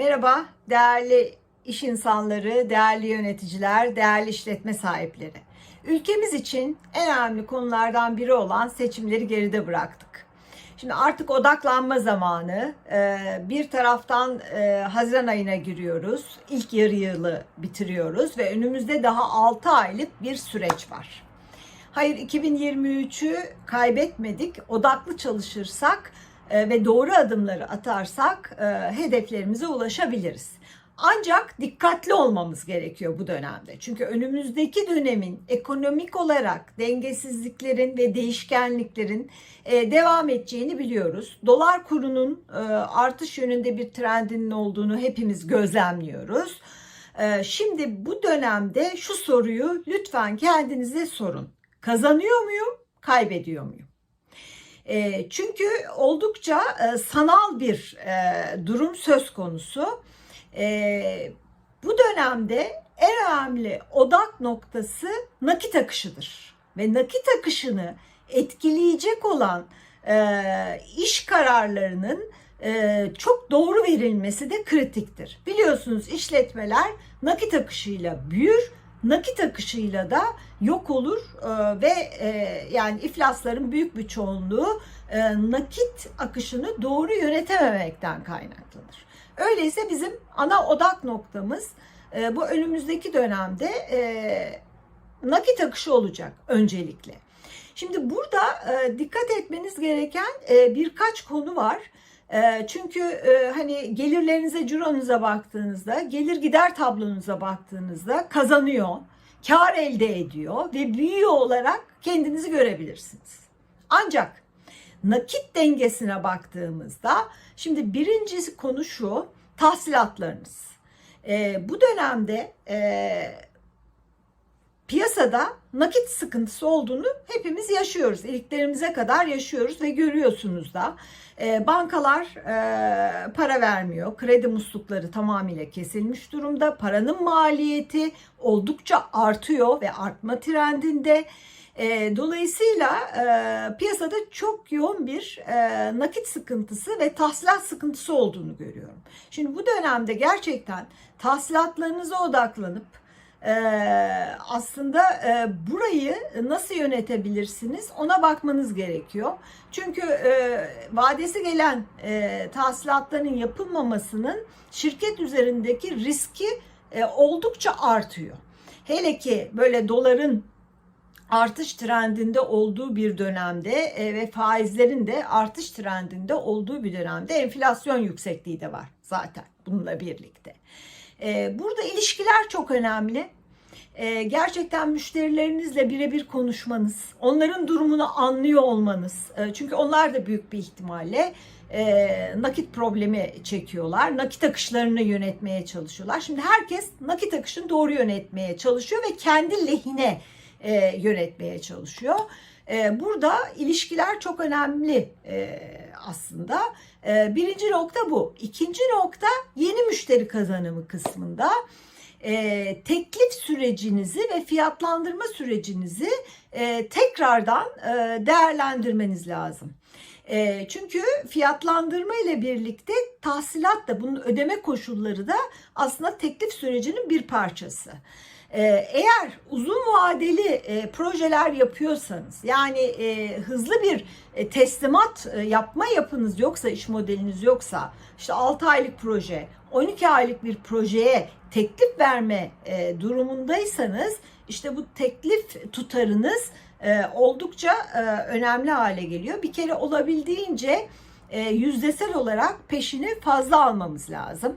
Merhaba değerli iş insanları, değerli yöneticiler, değerli işletme sahipleri. Ülkemiz için en önemli konulardan biri olan seçimleri geride bıraktık. Şimdi artık odaklanma zamanı. Ee, Bir taraftan e, Haziran ayına giriyoruz. İlk yarı yılı bitiriyoruz ve önümüzde daha 6 aylık bir süreç var. Hayır 2023'ü kaybetmedik. Odaklı çalışırsak ve doğru adımları atarsak e, hedeflerimize ulaşabiliriz. Ancak dikkatli olmamız gerekiyor bu dönemde. Çünkü önümüzdeki dönemin ekonomik olarak dengesizliklerin ve değişkenliklerin e, devam edeceğini biliyoruz. Dolar kurunun e, artış yönünde bir trendinin olduğunu hepimiz gözlemliyoruz. E, Şimdi bu dönemde şu soruyu lütfen kendinize sorun. Kazanıyor muyum, kaybediyor muyum? E, çünkü oldukça e, sanal bir e, durum söz konusu. E, bu dönemde en önemli odak noktası nakit akışıdır. Ve nakit akışını etkileyecek olan e, iş kararlarının çok doğru verilmesi de kritiktir. Biliyorsunuz işletmeler nakit akışıyla büyür, nakit akışıyla da yok olur e, ve e, yani iflasların büyük bir çoğunluğu e, nakit akışını doğru yönetememekten kaynaklanır. Öyleyse bizim ana odak noktamız bu önümüzdeki dönemde nakit akışı olacak öncelikle. Şimdi burada dikkat etmeniz gereken birkaç konu var. Çünkü hani gelirlerinize, cironuza baktığınızda, gelir gider tablonuza baktığınızda kazanıyor, kar elde ediyor ve büyüyor olarak kendinizi görebilirsiniz. Ancak nakit dengesine baktığımızda şimdi birincisi konu şu tahsilatlarınız. Bu dönemde piyasada nakit sıkıntısı olduğunu hepimiz yaşıyoruz. İliklerimize kadar yaşıyoruz ve görüyorsunuz da e, bankalar e, para vermiyor. Kredi muslukları tamamıyla kesilmiş durumda. Paranın maliyeti oldukça artıyor ve artma trendinde. E, dolayısıyla e, piyasada çok yoğun bir e, nakit sıkıntısı ve tahsilat sıkıntısı olduğunu görüyorum. Şimdi bu dönemde gerçekten tahsilatlarınıza odaklanıp e, aslında e, burayı nasıl yönetebilirsiniz ona bakmanız gerekiyor. Çünkü e, vadesi gelen e, tahsilatların yapılmamasının şirket üzerindeki riski e, oldukça artıyor. Hele ki böyle doların artış trendinde olduğu bir dönemde e, ve faizlerin de artış trendinde olduğu bir dönemde enflasyon yüksekliği de var zaten bununla birlikte. E, Burada ilişkiler çok önemli. E, Gerçekten müşterilerinizle birebir konuşmanız, onların durumunu anlıyor olmanız. E, Çünkü onlar da büyük bir ihtimalle e, nakit problemi çekiyorlar. Nakit akışlarını yönetmeye çalışıyorlar. Şimdi herkes nakit akışını doğru yönetmeye çalışıyor ve kendi lehine e, yönetmeye çalışıyor. E, burada ilişkiler çok önemli e, aslında. E, birinci nokta bu. İkinci nokta yeni müşteri kazanımı kısmında e, teklif sürecinizi ve fiyatlandırma sürecinizi e, tekrardan e, değerlendirmeniz lazım. E, çünkü fiyatlandırma ile birlikte tahsilat da bunun ödeme koşulları da aslında teklif sürecinin bir parçası. Ee, Eğer uzun vadeli e, projeler yapıyorsanız yani e, hızlı bir e, teslimat e, yapma yapınız yoksa iş modeliniz yoksa işte 6 aylık proje 12 aylık bir projeye teklif verme e, durumundaysanız işte bu teklif tutarınız e, oldukça e, önemli hale geliyor. Bir kere olabildiğince e, yüzdesel olarak peşini fazla almamız lazım.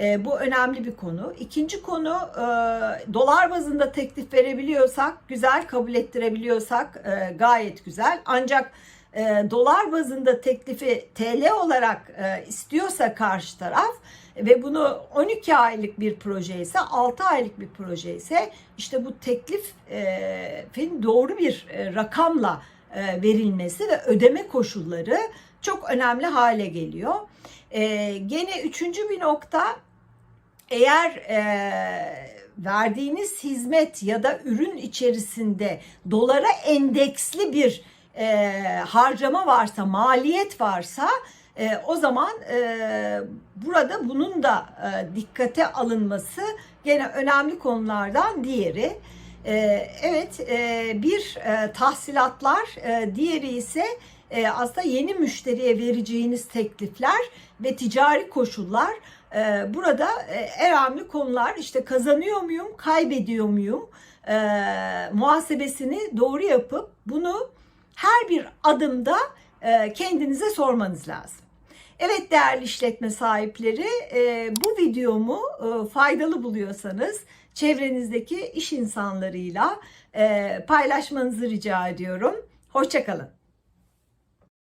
E, bu önemli bir konu. İkinci konu e, dolar bazında teklif verebiliyorsak, güzel kabul ettirebiliyorsak e, gayet güzel. Ancak e, dolar bazında teklifi TL olarak istiyorsa karşı taraf ve bunu 12 aylık bir proje ise 6 aylık bir proje ise işte bu teklifin doğru bir rakamla verilmesi ve ödeme koşulları çok önemli hale geliyor. Gene üçüncü bir nokta eğer e, verdiğiniz hizmet ya da ürün içerisinde dolara endeksli bir e, harcama varsa, maliyet varsa E, o zaman e, burada bunun da e, dikkate alınması gene önemli konulardan diğeri. E, evet e, bir e, tahsilatlar, e, diğeri ise e, aslında yeni müşteriye vereceğiniz teklifler ve ticari koşullar. E, burada e, önemli konular işte kazanıyor muyum, kaybediyor muyum e, muhasebesini doğru yapıp bunu her bir adımda e, kendinize sormanız lazım. Evet değerli işletme sahipleri bu videomu faydalı buluyorsanız çevrenizdeki iş insanlarıyla paylaşmanızı rica ediyorum. Hoşçakalın.